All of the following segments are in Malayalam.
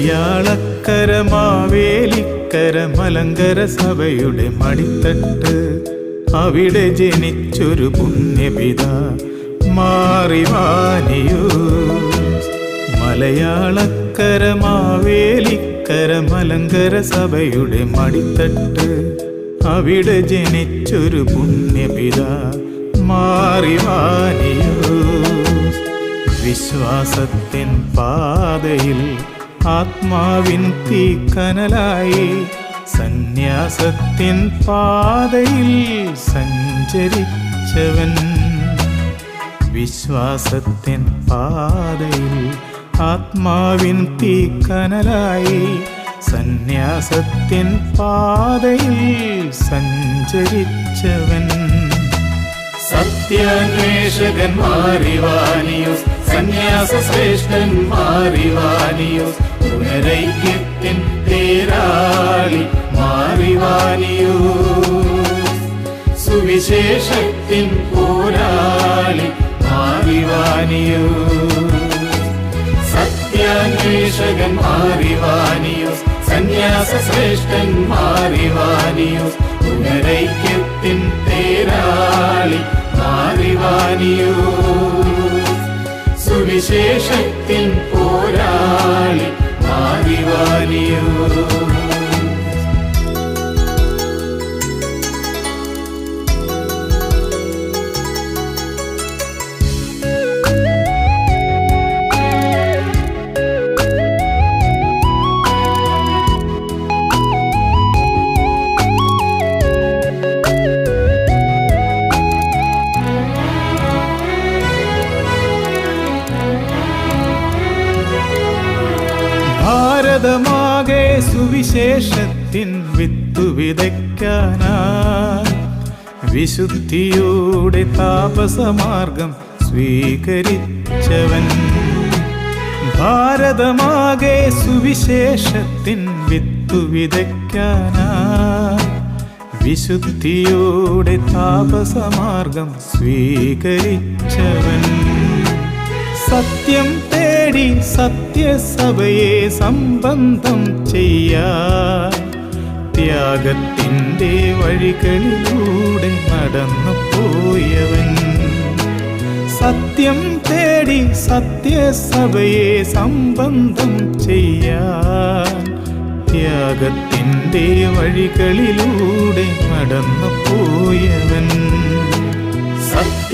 മലയാളക്കര മാവേലിക്കര മലങ്കര സഭയുടെ മടിത്തട്ട്. അവിടെ ജനിച്ചൊരു പുണ്യപിത മാറിവാനിയോ. മലയാളക്കര മാവേലിക്കര മലങ്കര സഭയുടെ മടിത്തട്ട്. അവിടെ ജനിച്ചൊരു പുണ്യപിത മാറിവാനിയോ. വിശ്വാസത്തിൻ പാതയിൽ ആത്മാവിൻ തീക്കനലായി സന്യാസത്തിൻ പാതയിൽ സഞ്ചരിച്ചവൻ. വിശ്വാസത്തിൻ പാതയിൽ ആത്മാവിൻ തീക്കനലായി സന്യാസത്തിൻ പാതയിൽ സഞ്ചരിച്ചവൻ. സത്യാന്വേഷകൻ മാറിവാനിയോസ് സന്യാസ ശ്രേഷ്ഠൻ മാറിവാനിയോസ് പുനരൈക്യത്തിൻ തേരാളി മാറിവാനിയോസ് സുവിശേഷത്തിൻ പോരാളി മാറിവാനിയോസ് സത്യാന്വേഷകൻ മാറിവാനിയോ. സന്യാസ ശ്രേഷ്ഠൻ മാറിവാനിയോ. പുനരൈക്യത്തിൻ തേരാളി മാറിവാനിയോ. സുവിശേഷത്തിൻ പോരാളി മാറിവാനിയോസ് ഭാരതമാകെ സുവിശേഷത്തിൻ വിത്തു വിതയ്ക്കാനായി. വിശുദ്ധിയോടെ താപസമാർഗം സ്വീകരിച്ചവൻ. ഭാരതമാകെ സുവിശേഷത്തിൻ വിത്തു വിതയ്ക്കാനായി. വിശുദ്ധിയോടെ താപസമാർഗം സ്വീകരിച്ചവൻ. സത്യം തേടി സത്യസഭയെ സംബന്ധം ചെയ്യാൻ ത്യാഗത്തിന്റെ വഴികളിലൂടെ നടന്നു പോയവൻ. സത്യം തേടി സത്യസഭയെ സംബന്ധം ചെയ്യാൻ ത്യാഗത്തിന്റെ വഴികളിലൂടെ നടന്നു പോയവൻ.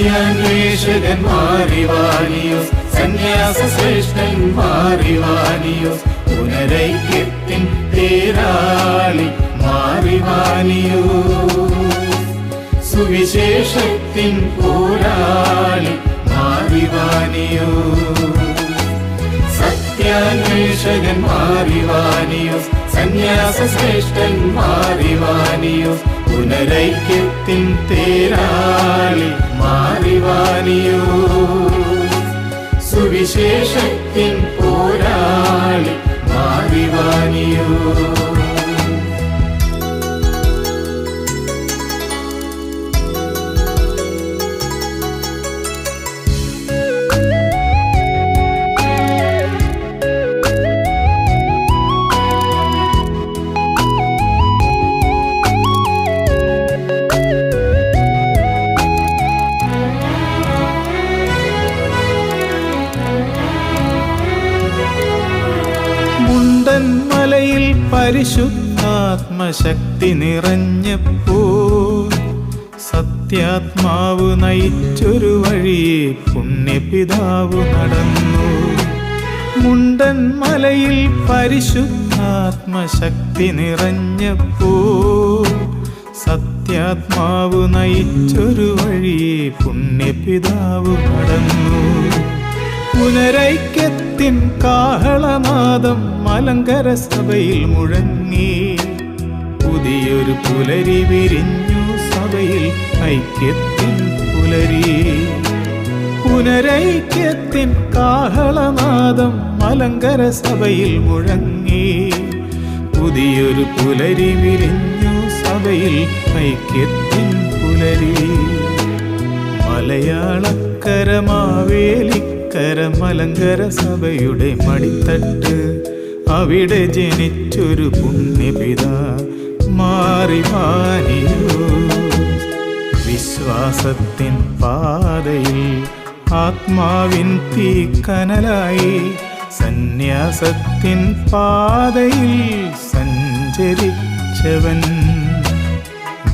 സത്യാന്വേഷകൻ മാറിവാനിയോസ് സന്യാസ ശ്രേഷ്ഠൻ മാറിവാനിയോസ് പുനരൈക്യത്തിൻ തേരാളി മാറിവാനിയോസ് സുവിശേഷത്തിൻ പോരാളി മാറിവാനിയോസ് സത്യാന്വേഷകൻ മാറിവാനിയോസ് സന്യാസ ശ്രേഷ്ഠൻ മാറിവാനിയോസ് പുനരൈക്യത്തിൻ തേരാളി മാറിവാനിയോ. സുവിശേഷത്തിൻ പോരാളി മാറിവാനിയോസ് മലയിൽ പരിശുദ്ധാത്മശക്തി നിറഞ്ഞപ്പോ സത്യാത്മാവ് നയിച്ചൊരു വഴി പുണ്യപിതാവ് നടന്നു. മുണ്ടൻ മലയിൽ പരിശുദ്ധാത്മശക്തി നിറഞ്ഞപ്പോ സത്യാത്മാവ് നയിച്ചൊരു വഴി പുണ്യപിതാവ് നടന്നു. പുനരൈക്യത്തിൻ കാഹളനാദം മലങ്കര സഭയിൽ മുഴങ്ങി. പുതിയൊരു പുലരി വിരിഞ്ഞു സഭയിൽ ഐക്യത്തിൻ പുലരി. പുനരൈക്യത്തിൻ കാഹളനാദം മലങ്കര സഭയിൽ മുഴങ്ങി. പുതിയൊരു പുലരി വിരിഞ്ഞു സഭയിൽ ഐക്യത്തിൻ പുലരി. മലയാളക്കര മാവേലിക്കര മലങ്കര സഭയുടെ മടിത്തട്ട് അവിടെ ജനിച്ചൊരു പുണ്യപിത മാറിമാനിയോ. വിശ്വാസത്തിൻ പാതയിൽ ആത്മാവിൻ തീക്കനലായി സന്യാസത്തിൻ പാതയിൽ സഞ്ചരിച്ചവൻ.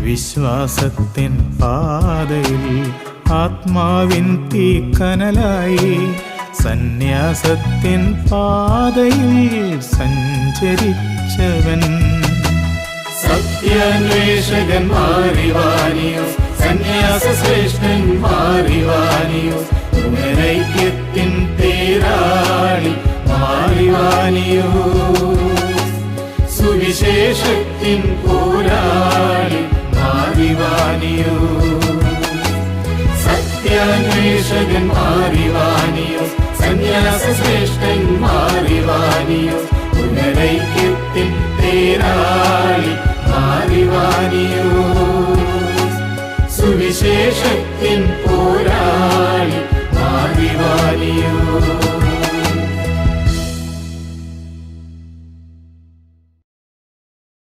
വിശ്വാസത്തിൻ പാതയിൽ ആത്മാവിൻ തീക്കനലായി സന്യാസത്തിൻ പാതയിൽ സഞ്ചരിച്ചവൻ. സത്യാന്വേഷകൻ മാറിവാനിയോ സന്യാസ ശ്രേഷ്ഠൻ മാറിവാനിയോ പുനരൈക്യത്തിൻ തേരാളി മാറിവാനിയോ. സുവിശേഷത്തിൻ പോരാളി സത്യാന്വേഷകൻ മാറിവാനിയോ സന്യാസ ശ്രേഷ്ഠൻ മാറിവാനിയോ പുനരൈക്യത്തിൻ തേരാളി മാറിവാനിയോ. സുവിശേഷത്തിൻ പോരാ